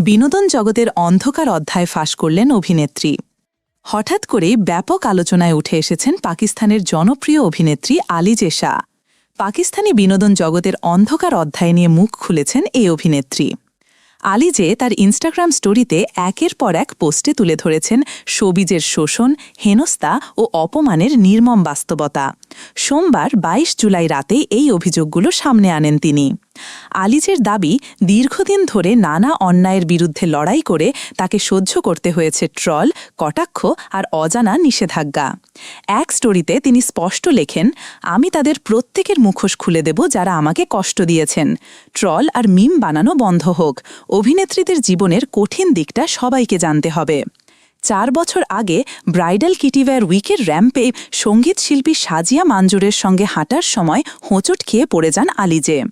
বিনোদন জগতের অন্ধকার অধ্যায় ফাঁস করলেন অভিনেত্রী। হঠাৎ করেই ব্যাপক আলোচনায় উঠে এসেছেন পাকিস্তানের জনপ্রিয় অভিনেত্রী আলিজে শাহ পাকিস্তানি বিনোদন জগতের অন্ধকার অধ্যায় নিয়ে মুখ খুলেছেন এই অভিনেত্রী। আলিজে তার ইনস্টাগ্রাম স্টোরিতে একের পর এক পোস্টে তুলে ধরেছেন সবিজের শোষণ হেনস্তা ও অপমানের নির্মম বাস্তবতা। সোমবার ২২ জুলাই রাতে এই অভিযোগগুলো সামনে আনেন তিনি। আলিজের দাবি, দীর্ঘদিন ধরে নানা অন্যায়ের বিরুদ্ধে লড়াই করে তাকে সহ্য করতে হয়েছে ট্রল, কটাক্ষ আর অজানা নিষেধাজ্ঞা। এক স্টোরিতে তিনি স্পষ্ট লেখেন, আমি তাদের প্রত্যেকের মুখোশ খুলে দেব যারা আমাকে কষ্ট দিয়েছেন। ট্রল আর মিম বানানো বন্ধ হোক। অভিনেত্রীদের জীবনের কঠিন দিকটা সবাইকে জানতে হবে। চার বছর আগে ব্রাইডাল কিটিওয়্যার উইকের র্যাম্পে সংগীত শিল্পী সাজিয়া মাঞ্জুরের সঙ্গে হাঁটার সময় হোঁচট খেয়ে পড়ে যান আলিজে।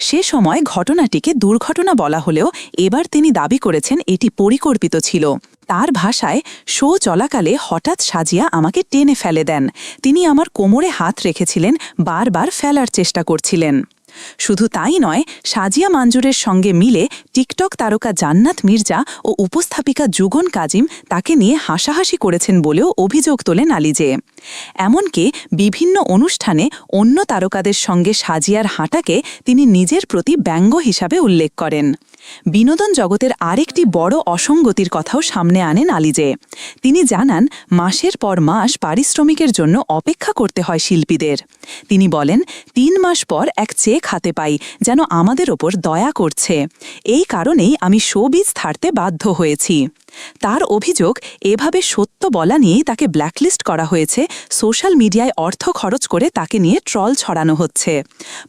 সে সময় ঘটনাটিকে দুর্ঘটনা বলা হলেও এবার তিনি দাবি করেছেন এটি পরিকল্পিত ছিল। তার ভাষায়, শো চলাকালে হঠাৎ সাজিয়া আমাকে টেনে ফেলে দেন। তিনি আমার কোমরে হাত রেখেছিলেন, বারবার ফেলার চেষ্টা করছিলেন। শুধু তাই নয়, সাজিয়া মাঞ্জুরের সঙ্গে মিলে টিকটক তারকা জান্নাত মির্জা ও উপস্থাপিকা যুগন কাজিম তাকে নিয়ে হাসাহাসি করেছেন বলেও অভিযোগ তোলেন আলিজে। এমনকি বিভিন্ন অনুষ্ঠানে অন্য তারকাদের সঙ্গে সাজিয়ার হাঁটাকে তিনি নিজের প্রতি ব্যঙ্গ হিসাবে উল্লেখ করেন। বিনোদন জগতের আরেকটি বড় অসঙ্গতির কথাও সামনে আনেন আলিজে। তিনি জানান, মাসের পর মাস পারিশ্রমিকের জন্য অপেক্ষা করতে হয় শিল্পীদের। তিনি বলেন, তিন মাস পর এক চেক হাতে পাই যেন আমাদের ওপর দয়া করছে। এই কারণেই আমি শোবিজ ছাড়তে বাধ্য হয়েছি। তার অভিযোগ, এভাবে সত্য বলা নিয়েই তাকে ব্ল্যাকলিস্ট করা হয়েছে, সোশ্যাল মিডিয়ায় অর্থ খরচ করে তাকে নিয়ে ট্রল ছড়ানো হচ্ছে।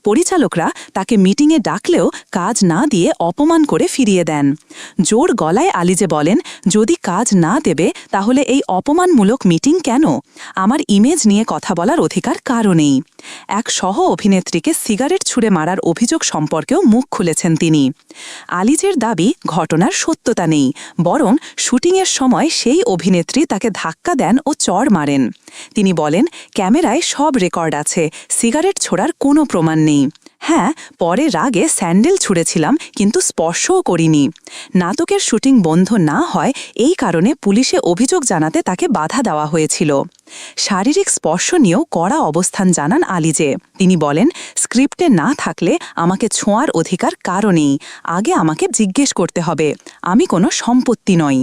পরিচালকরা তাকে মিটিংয়ে ডাকলেও কাজ না দিয়ে অপমান করে ফিরিয়ে দেন। জোর গলায় আলিজে বলেন, যদি কাজ না দেবে, তাহলে এই অপমানমূলক মিটিং কেন? আমার ইমেজ নিয়ে কথা বলার অধিকার কারণেই এক সহ অভিনেত্রীকে সিগারেট ছুঁড়ে মারার অভিযোগ সম্পর্কেও মুখ খুলেছেন তিনি। আলিজের দাবি, ঘটনার সত্যতা নেই। বরং শুটিংয়ের সময় সেই অভিনেত্রী তাকে ধাক্কা দেন ও চড় মারেন। তিনি বলেন, ক্যামেরায় সব রেকর্ড আছে, সিগারেট ছোড়ার কোনো প্রমাণ নেই। হ্যাঁ পরে রাগে স্যান্ডেল ছুঁড়েছিলাম, কিন্তু স্পর্শও করিনি। নাটকের শুটিং বন্ধ না হয়, এই কারণে পুলিশে অভিযোগ জানাতে তাকে বাধা দেওয়া হয়েছিল। শারীরিক স্পর্শ নিয়েও কড়া অবস্থান জানান আলিজে তিনি বলেন, স্ক্রিপ্টে না থাকলে আমাকে ছোঁয়ার অধিকার কারণেই আগে আমাকে জিজ্ঞেস করতে হবে। আমি কোনো সম্পত্তি নই।